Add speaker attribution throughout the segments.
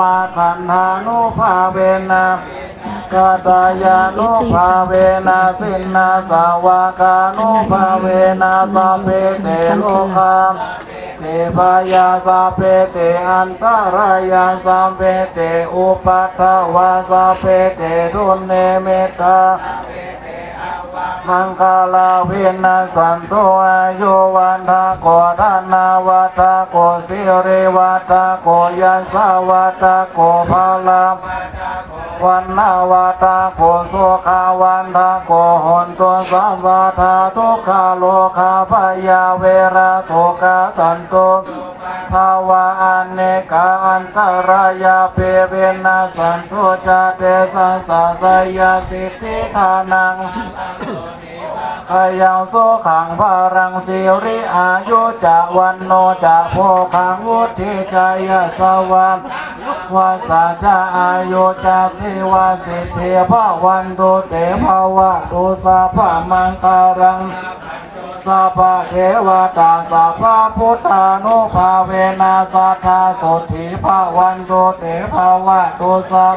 Speaker 1: มาคันธานุภาเวนะกาตายานุภาเวนะสินนาสาวากานุภาเวนะสัพเพเตโลกามเทพายาสัพเพเตอันตรายาสัพเพเตอุปัฏฐวาสัพเพเตทุนเนเมตตา มังคาลาวินาสันโตอายุวันทาโกธนาวัตาโกสิริวัตาโกยัสสาวัตาโกภาลาวันนาวัตาโกสุขาวันทาโกหนตุสัมวัฏาทุกขาโลคาพยาเวราโสกาสันตุ ภาวะอเนกาอันตรายาเปเวนะสันตุจาเตสัสสะสยาสิทธิทานังขยังโสขังภารังสิริอายุจะวันโนจะโพขังวุฒิชัยสวัสวาสาจะอายุจะสิวาสิเทภาวันตุเตภาวะตุสาภามังคารัง สัพพะเทวตาสัพพะพุทธานุภาเวนัสัทธาสุธิภาวันตุเตภาวะตุสัพ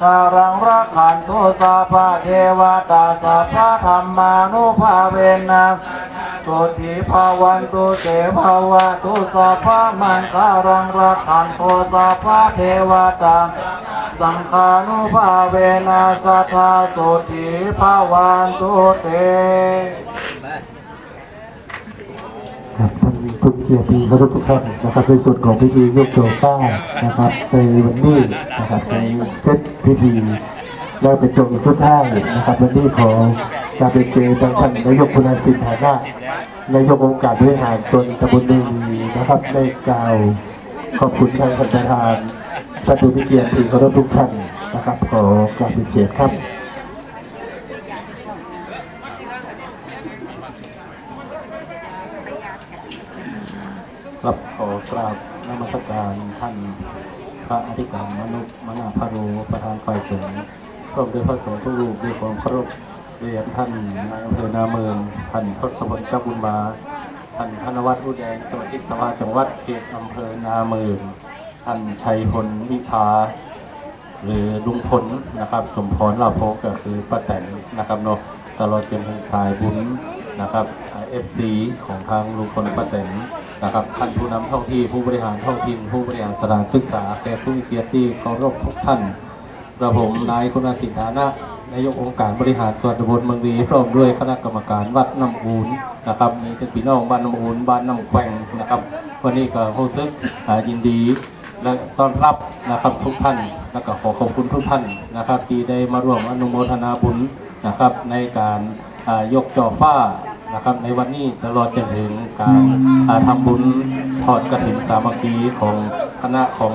Speaker 1: สารังรักขันตุสัพพะเทวตาสัพพะธรรมานุภาเวนัสสุธิภาวันตุเตภาวะตุสัพพมันคารังรักขันตุสัพพะเทวตา สังฆานุภาเวนัสสัทธาสุธิภาวันตุเต
Speaker 2: ครับท่านผู้เกียรติเคารพทุกท่านนะครับในส่วนของพิธียกโจฟ้านะครับในวันนี้นะครับในเซตพิธีแล้วเป็นจงสุดท้ายนะครับวันนี้ของการเป็นเจทางท่านนายกพุณสิทธิ์ฐานะนายกองค์การบริหารส่วนตำบลเมืองดีนะครับได้กล่าวขอบคุณทางประธาน ท่านผู้มีเกียรติเคารพทุกท่านนะครับขอการเป็นครับ
Speaker 3: ครับขอกราบนมัสการท่านพระอธิการมนุษย์มนาพาโรประธานฝ่ายสงฆ์พร้อมด้วยพระสงฆ์ทุกรูปด้วยความเคารพเรียนท่านนายอำเภอนาเมืองท่านทศพลเจ้าบุญมาท่านธนวัฒน์อุแดงสมาชิกสภาจังหวัดเขตอำเภอนาเมือง ท่านชัยพลวิภา หรือลุงพลนะครับ สมพรลาภพก็คือป้าแตนนะครับเนาะตลอดจนถึงสายบุญนะครับเอฟซีของทางลุงพลป้าแตนนะครับท่านผู้นำท้องที่ผู้บริหารท้องถิ่นผู้บริหารสถานศึกษาแขกผู้มีเกียรติที่เคารพทุกท่านกระผมนายคุณสิทธานะนายกองค์การบริหารส่วนตำบลเมืองดีพร้อมด้วยคณะกรรมการวัดน้ำอูนนะครับมีเป็นพี่น้องบ้านน้ำอูนบ้านน้ำแขวงนะครับ วันนี้ก็รู้สึกยินดี และต้อนรับนะครับทุกท่านและก็ขอขอบคุณทุกท่านนะครับ ที่ได้มาร่วมอนุโมทนาบุญนะครับในการอ่ายกจอฟ้านะครับในวันนี้ตลอดจนถึงการอ่าทำบุญทอดกระถิ่นสามัคคีของคณะของ